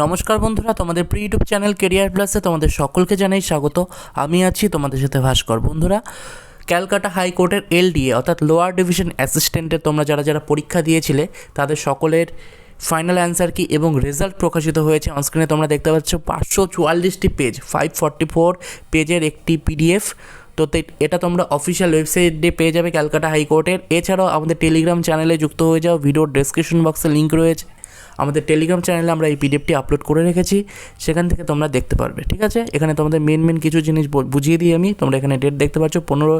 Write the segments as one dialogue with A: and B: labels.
A: নমস্কার বন্ধুরা, তোমাদের প্রি ইউটিউব চ্যানেল কেরিয়ার প্লাসে তোমাদের সকলকে জানাই স্বাগত। আমি আছি তোমাদের সাথে ভাস্কর। বন্ধুরা, ক্যালকাটা হাইকোর্টের এলডিএ অর্থাৎ লোয়ার ডিভিশন অ্যাসিস্ট্যান্টের তোমরা যারা যারা পরীক্ষা দিয়েছিলে, তাদের সকলের ফাইনাল অ্যান্সার কি এবং রেজাল্ট প্রকাশিত হয়েছে অনস্ক্রিনে তোমরা দেখতে পাচ্ছ পাঁচশো চুয়াল্লিশটি পেজ ফাইভ ফর্টি ফোর পেজের একটি পিডিএফ তো এটা তোমরা অফিসিয়াল ওয়েবসাইটে পেয়ে যাবে ক্যালকাটা হাইকোর্টের এছাড়াও আমাদের টেলিগ্রাম চ্যানেলে যুক্ত হয়ে যাও ভিডিওর ডেসক্রিপশন বক্সে লিঙ্ক রয়েছে। আমাদের টেলিগ্রাম চ্যানেলে আমরা এই পিডিএফটি আপলোড করে রেখেছি, সেখান থেকে তোমরা দেখতে পারবে, ঠিক আছে? এখানে তোমাদের মেন মেন কিছু জিনিস বুঝিয়ে দিই আমি, তোমরা এখানে ডেট দেখতে পাচ্ছ পনেরো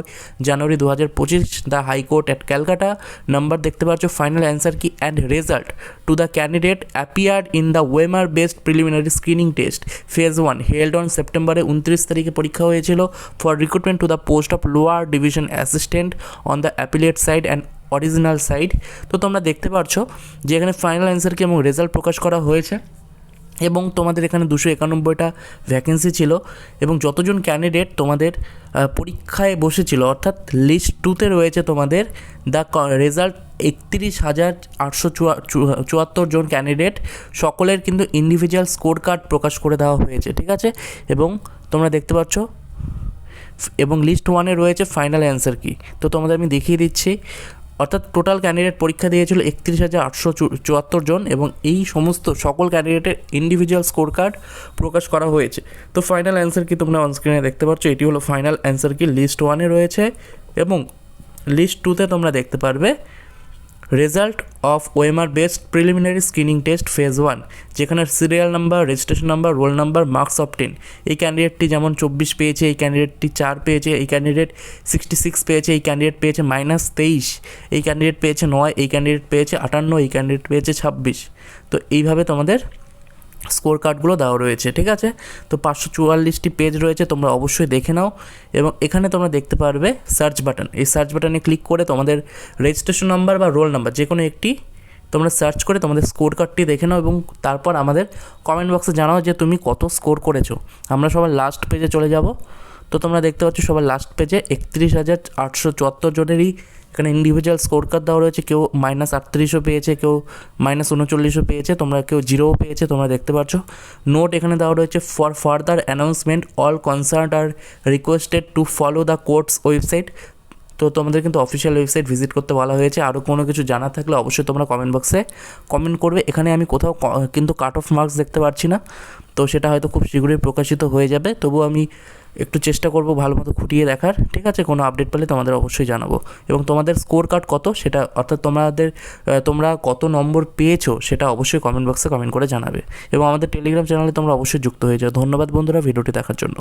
A: জানুয়ারি দু হাজার পঁচিশ the high court at Calcutta number দেখতে পাচ্ছ final answer key and result to the candidate appeared in the OMR based preliminary screening test phase one held on সেপ্টেম্বরে উনত্রিশ তারিখে পরীক্ষা হয়েছিল for recruitment to the post of lower division assistant on the appellate side and original side তো তোমরা দেখতে পাচ্ছ যে এখানে ফাইনাল অ্যান্সার কি এবং রেজাল্ট প্রকাশ করা হয়েছে এবং তোমাদের এখানে দুশো একানব্বইটা ভ্যাকেন্সি ছিল এবং যতজন ক্যান্ডিডেট তোমাদের পরীক্ষায় বসেছিল, অর্থাৎ লিস্ট টুতে রয়েছে তোমাদের দ্য রেজাল্ট একত্রিশ হাজার আটশো চুয়া চুয়াত্তর জন ক্যান্ডিডেট সকলের কিন্তু ইন্ডিভিজুয়াল স্কোর কার্ড প্রকাশ করে দেওয়া হয়েছে, ঠিক আছে? এবং তোমরা দেখতে পাচ্ছ, এবং লিস্ট ওয়ানে রয়েছে ফাইনাল অ্যান্সার কি। তো তোমাদের আমি দেখিয়ে দিচ্ছি অর্থাৎ টোটাল ক্যান্ডিডেট পরীক্ষা দিয়েছিল একত্রিশ হাজার আটশো চুয়াত্তর জন এবং এই সমস্ত সকল ক্যান্ডিডেটের ইন্ডিভিজুয়াল স্কোর কার্ড প্রকাশ করা হয়েছে। তো ফাইনাল অ্যান্সার কি তোমরা অনস্ক্রিনে দেখতে পাচ্ছ? এটি হলো ফাইনাল অ্যান্সার কি। লিস্ট ওয়ানে রয়েছে এবং লিস্ট টুতে তোমরা দেখতে পারবে result of OMR based preliminary screening test phase one যেখানে serial number, registration number, roll number, marks of ten. এই ক্যান্ডিডেটটি যেমন চব্বিশ পেয়েছে, এই ক্যান্ডিডেটটি চার পেয়েছে, এই ক্যান্ডিডেট সিক্সটি সিক্স পেয়েছে, এই ক্যান্ডিডেট পেয়েছে মাইনাস তেইশ, এই ক্যান্ডিডেট পেয়েছে নয়, এই ক্যান্ডিডেট পেয়েছে আটান্ন, এই ক্যান্ডিডেট পেয়েছে ছাব্বিশ। তো এইভাবে তোমাদের স্কোর কার্ডগুলো দেওয়া রয়েছে, ঠিক আছে? তো পাঁচশো চুয়াল্লিশটি পেজ রয়েছে, তোমরা অবশ্যই দেখে নাও। এবং এখানে তোমরা দেখতে পারবে সার্চ বাটন এই সার্চ বাটনে ক্লিক করে তোমাদের রেজিস্ট্রেশন নাম্বার বা রোল নাম্বার যে কোনো একটি তোমরা সার্চ করে তোমাদের স্কোর কার্ডটি দেখে নাও এবং তারপর আমাদের কমেন্ট বক্সে জানাও যে তুমি কত স্কোর করেছ। আমরা সবার লাস্ট পেজে চলে যাব। তো তোমরা দেখতে পাচ্ছ সবার লাস্ট পেজে একত্রিশ হাজার আটশো চুয়াত্তর জনেরই এখানে ইন্ডিভিজুয়াল স্কোর কার্ড দেওয়া রয়েছে। কেউ মাইনাস আটত্রিশও পেয়েছে, কেউ মাইনাস উনচল্লিশও পেয়েছে, তোমরা কেউ জিরোও পেয়েছে, তোমরা দেখতে পাচ্ছ। নোট এখানে দেওয়া রয়েছে for further announcement all concern are requested to follow the court's website তো তোমাদের কিন্তু অফিসিয়াল ওয়েবসাইট ভিজিট করতে বলা হয়েছে। আরও কোনো কিছু জানা থাকলে অবশ্যই তোমরা কমেন্ট বক্সে কমেন্ট করবে। এখানে আমি কোথাও কিন্তু কাট অফ মার্কস দেখতে পাচ্ছি না। তো সেটা হয়তো খুব শীঘ্রই প্রকাশিত হয়ে যাবে। তবুও আমি একটু চেষ্টা করব ভালো মতো খুঁটিয়ে দেখার। ঠিক আছে? কোনো আপডেট পেলে তোমাদের অবশ্যই জানাব। এবং তোমাদের স্কোর কার্ড কত? সেটা অর্থাৎ তোমাদের তোমরা কত নম্বর পেয়েছ? সেটা অবশ্যই কমেন্ট বক্সে কমেন্ট করে জানাবে। এবং আমাদের টেলিগ্রাম চ্যানেলে তোমরা অবশ্যই যুক্ত হয়ে যাও। ধন্যবাদ বন্ধুরা, ভিডিওটি দেখার জন্য।